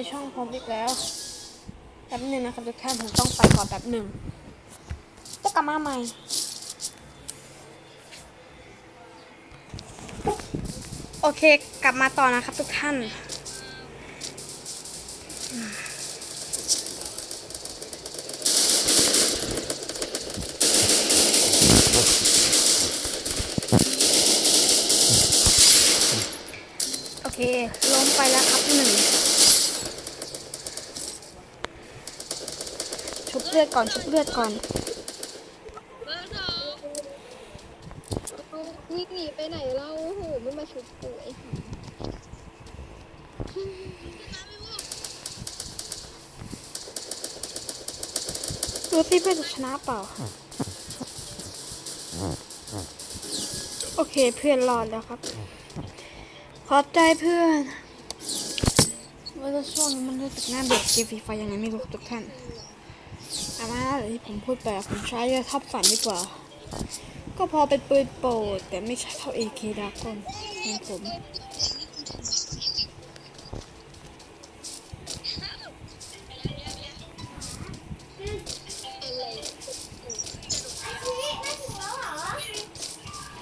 ในช่องผมอีกแล้วแป๊บหนึ่งนะครับทุกท่านผมต้องไปก่อนแป๊บหนึ่งจะกลับมาใหม่โอเคกลับมาต่อนะครับทุกท่านโอเคล้มไปแล้วครับหนึ่ง ชุบเลือดก่อนชุบเลือดก่อนเบอร์สองวิ่งหนีไปไหนเราโอ้โหไม่มาชุบกูไอ้ห่าดูสิเพื่อนจะชนะเปล่า โอเคเพื่อนรอดแล้วครับ ขอบใจเพื่อนว่าจะช่วงนี้มันรู้สึกน่าเบื่อเกมฟรีไฟยังไงไม่รู้ทุกท่าน อามาเดี๋ยที่ผมพูดไปผมใช้เรือทับฝันดีกว่า ก็พอเป็นปืนโปรดแต่ไม่ใช่เท่า AK ดากอนของผม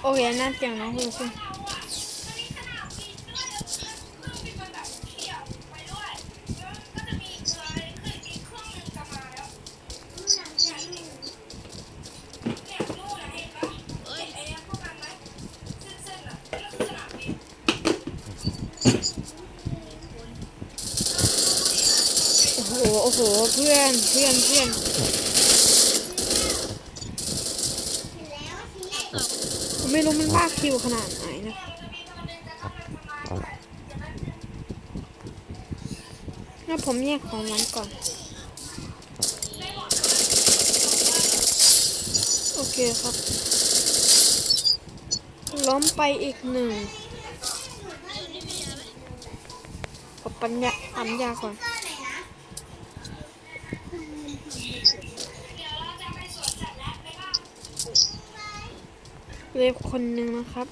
โอเคนั่นเสียงน้องคุณ โอ้โห เพื่อนเพื่อนเพื่อนไม่รู้มันบ้าคิวขนาดไหนนะงั้นผมแยกของมันก่อน โอเคครับ ล้มไปอีกหนึ่งผมปัญญาปัญญาก่อน เล็บคนหนึ่งนะครับ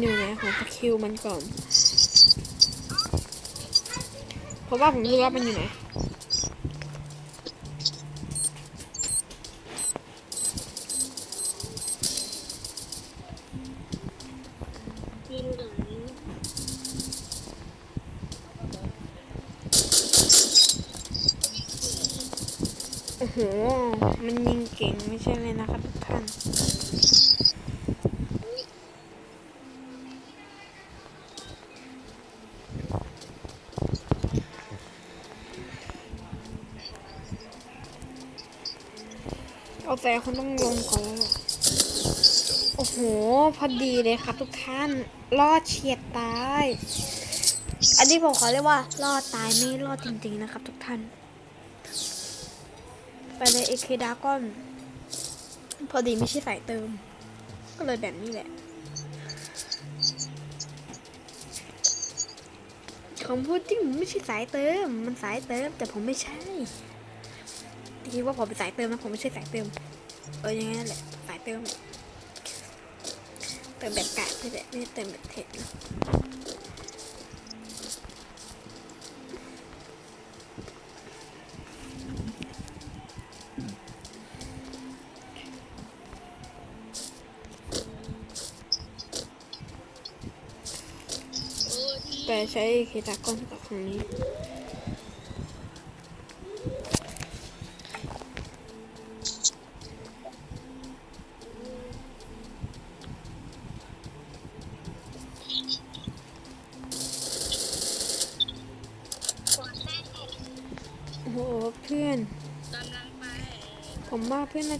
อยู่ไหนของสกิลมันก่อน เพราะว่าผมรู้ว่ามันอยู่ไหนโอ้โห มันยิงเก่งไม่ใช่เลยนะครับทุกท่าน เอาแต่คนต้องลงก่อนโอ้โห พอดีเลยครับทุกท่าน รอดเฉียดตาย อันนี้ผมขอเรียกว่า รอดตายไม่รอดจริงๆนะครับทุกท่าน ไปเลยเอเคดาก้อน พอดีไม่ใช่สายเติม ก็เลยแบบนี้แหละผมพูดจริงไม่ใช่สายเติม มันสายเติมแต่ผมไม่ใช่ คิดว่าผมเป็นสายเติมนะผมไม่ใช่สายเติม เออยังไงนั่นแหละสายเติม เติมแบบกะไม่ได้ไม่ได้เติมแบบเทปนะโอ้ที่แต่ใช้เคดากอนกับครั้งนี้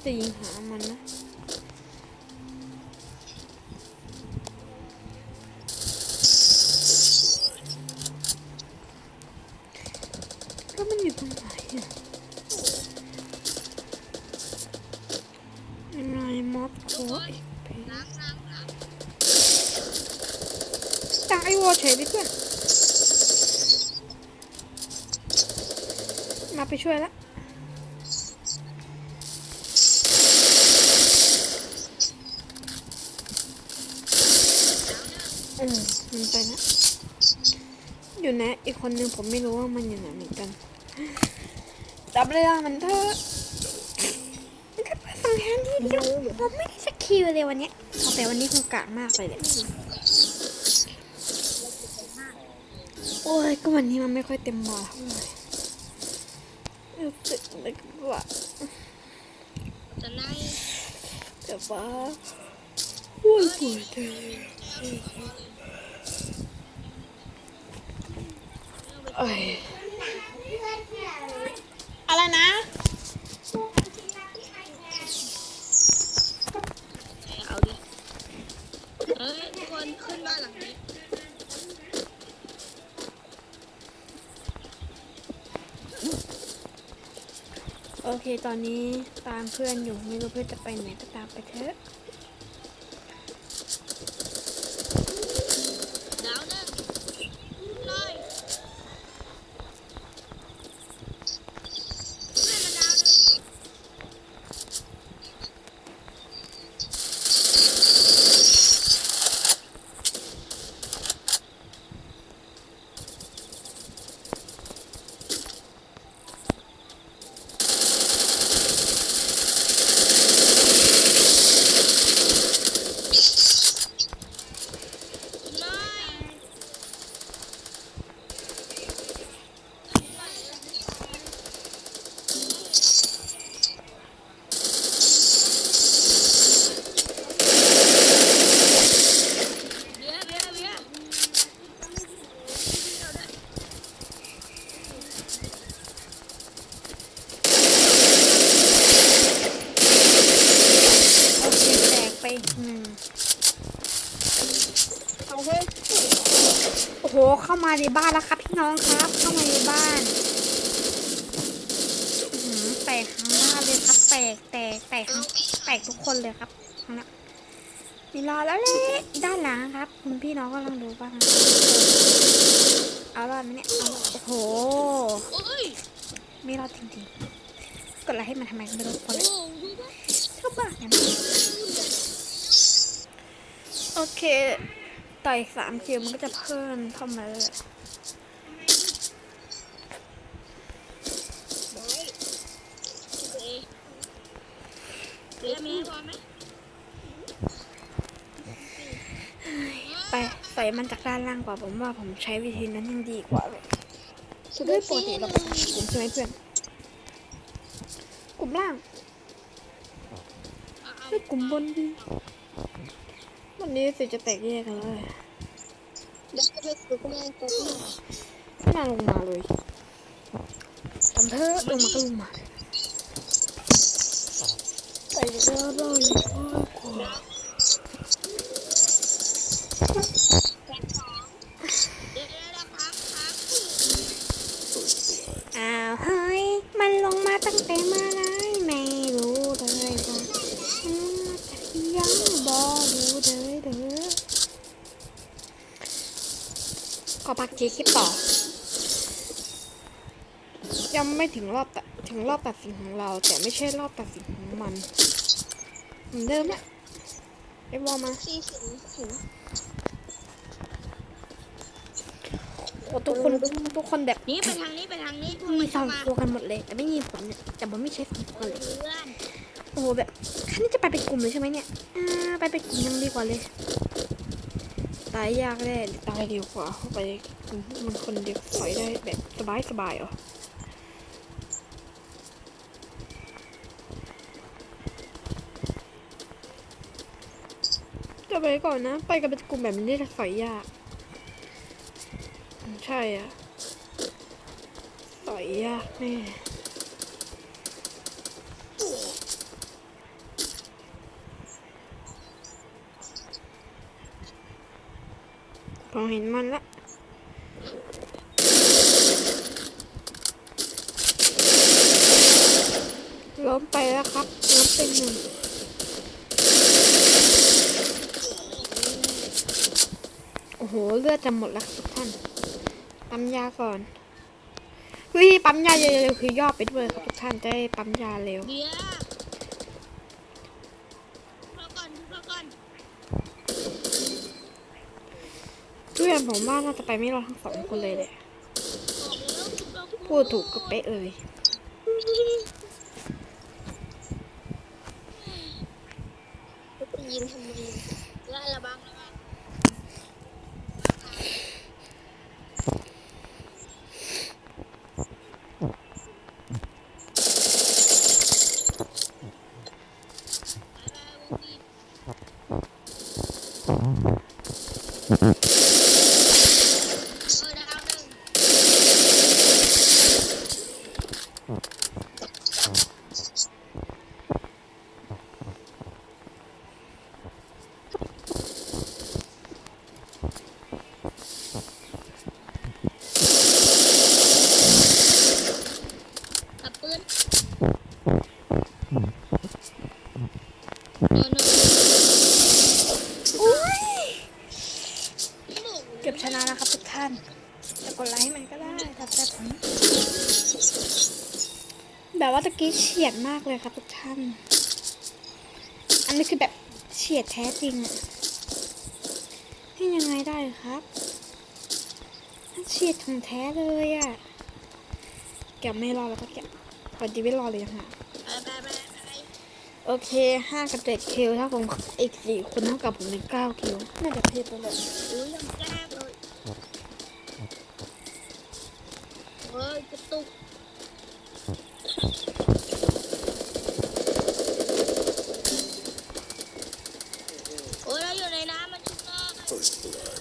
จะยิงหามันนะก็มันอยู่ตรงไหนอะนายม็อบโคโอ้ดยล้างล้างล้างจัวอเฉยดิเพื่อนมาไปช่วยและ มมันไปนะอยู่อยู่นะ อีกคนนึงผมไม่รู้ว่ามันอยู่ไหนเหมือนกันจับเลยอะมันเถอะมันก็มาสังหารทีเดียวผมไม่ได้สักคิวเลยวันเนี้ยแต่วันนี้คงกากมากเลยเนี่ยโอ้ยก็วันนี้มันไม่ค่อยเต็มบาเท่าไหร่รู้สึกเหมือนกับว่าจะไล่แต่ว่าโอ้ยปวดใจเอ้ย อะไรนะ เอาดิเอ้ยทุกคนขึ้นบ้านหลังนี้ โอเค ตอนนี้ตามเพื่อนอยู่ไม่รู้เพื่อนจะไปไหนก็ตามไปเถอะ ดาวหนึ่งเลยเพื่อนมาดาวหนึ่ง เลยเบียร์เบียร์เบียร์เอาด้วย โอเค แตกไปอีกหนึ่ง เอาเฮ้ย โอ้โห เข้า มาในบ้านแล้วครับพี่น้องครับ เข้ามาในบ้านอื้อหือแตกทั้งบ้านเลยครับ แตกแตกแตกทั้งแตกทุกคนเลยครับทางนั้มีรอแล้วเลยด้านหลังครับ คุณพี่น้องก็ลองดูบ้างเอารอดไหมเนี่ยเอาโอ้โหไม่รอดจริงๆกดไลค์ให้มันทำไมไม่รู้คนเลยโหดูดิชอบบ้าเนี่ยโอเค ต่อยสามคิวมันก็จะเพิ่มเข้ามาเลยเบียร์มีพอไปใส่มันจากด้านล่างกว่าผมว่าผมใช้วิธีนั้นยังดีกว่าเลยสุดด้วยปกติเราเป็นกลุ่มใช่ไหมเพื่อนกลุ่มล่างไม่กลุ่มบนดี นี้สิจะแตกแยกกันเลยเดี๋ยวจะไปซื้อกุมารตัวนี้ไม่น่าลงมาเลยทำเถอะลงมาก็ลงมาไปเจอเราอยู่กว่าแปดสอยวยวเดี๋ยวครับครับอ้าวเฮ้ย มันลงมาตั้งแต่เมื่อไรไม่รู้เลยว่าอืมจะยังบอรู้ เลยเด้อขอพักทีคลิปต่อ ยังไม่ถึงรอบตัดถึงรอบตัดสินของเรา แต่ไม่ใช่รอบตัดสินของมันเหมือนเดิมแหละไอ้บอลมาที่เห็นเห็นโอ้ทุกคนทุกคนแบบนี่ไปทางนี้ไปทางนี้พวกมีมันสอเข้างมาตัวกันหมดเลย แต่ไม่มีผลเนี่ยแต่บอลไม่ใช่สองตัวเลย เพื่อน โอ้โหแบบคันนี้จะไปเป็นกลุ่มเลยใช่ไหมเนี่ยไปเป็นกลุ่มยังดีกว่าเลย ตายยากแน่ตายเร็วกว่าเข้าไปกลุ่มมันคนเดียวสอยได้แบบสบายสบายๆเหรอจะไปก่อนนะ ไปกันเป็นกลุ่มแบบนี้จะสอยยากใช่อะสอยยากแน่ ผมเห็นมันละล้มไปแล้วครับล้มเป็นหนึ่งโอ้โห เลือดจะหมดแล้วทุกท่าน ปั๊มยาก่อนวิธีปั๊มยาเร็วๆคือย่อไปด้วยครับทุกท่านจะได้ปั๊มยาเร็ว เพื่อนผมว่าน่าจะไปไม่รอดทั้งสองคนเลยแหละพูดถูกก็เป๊ะเลยแวกูยิงทำไมไล่ละบ้างละบ้าง แบบว่าตะกี้เฉียดมากเลยครับทุกท่าน อันนี้คือแบบเฉียดแท้จริงอะให้ยังไงได้ครับเฉียดของแท้เลยอะแกไม่รอแล้วก็แกะปฏิไม่รอเลยยังไงไปไปไปไปโอเคห้ากับเจ็ดคิวถ้าผมอีกสี่คนเท่ากับผมเป็นเก้าคิวน่าจะเพลไปเลยอุ้ยยังแก้เลยเฮ้ยกระตุกโอ้ยเราอยู่ในน้ำมันชุบเลย First blood.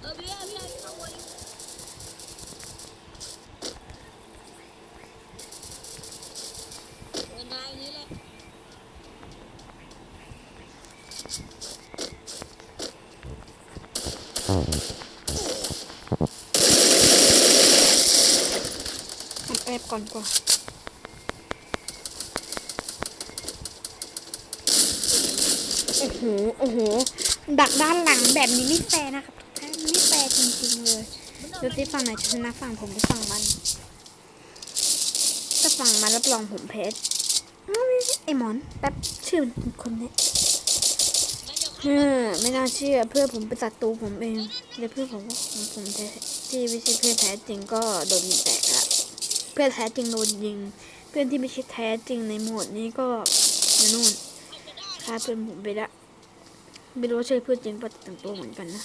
เออพี่พี่พี่ข้างบนเดินได้อย่างนี้เลย ทำแอบ ก่อนกว่าโอ้โหโอ้โห ดักด้านหลังแบบนี้ไม่แฟร์นะครับทุกท่านไม่แฟร์จริงๆเลยดูสิฝั่งไหนจะชนะฝั่งผมหรือฝั่งมันถ้าฝั่งมันรับรองผมเพชรอ้าวไอหมอนแป๊บชื่อมันคนเนี้ยเออไม่น่าเชื่อเพื่อผมเป็นศัตรูผมเองแล้วเพื่อผมว่าผมผมแท้ที่ไม่ใช่เพื่อนแท้จริงก็โดนยิงแตกละ เพื่อนแท้จริงโดนยิง เพื่อนที่ไม่ใช่แท้จริงในโหมดนี้ก็อยู่นู่นฆ่าเพื่อนผมไปละไม่รู้ว่าใช่เพื่อนจริงปะแต่งตัวเหมือนกันนะ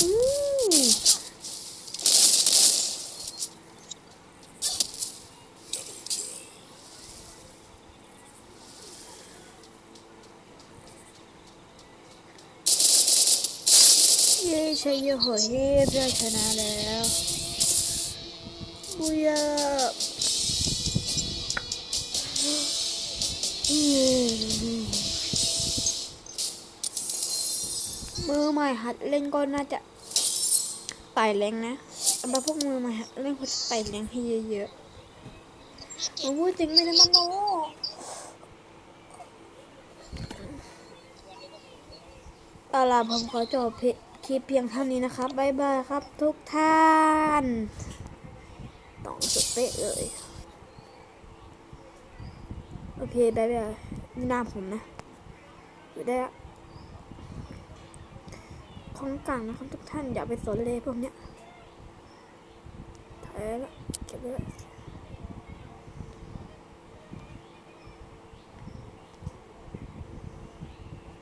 อู้ ช่ยอะโหเฮ้เพื่อนชนะแล้วบุยาอืมมือใหม่หัดเล่นก็น่าจะไต่แรงนะสำหรับพวกมือใหม่หัดเล่นควรจะไต่แรงให้เยอะๆผมพูดจริงไม่ได้มันโนเอาล่ะผมขอจบเพ คลิปเพียงเท่านี้นะครับบ๊ายบายครับทุกท่าน ต้องสุดเป๊ะเลย โอเคบ๊ายบายนี่หน้าผมนะอยู่ได้ของกลางนะครับทุกท่านอย่าไปสนเลยพวกเนี้ยถอยแล้วเก็บไว้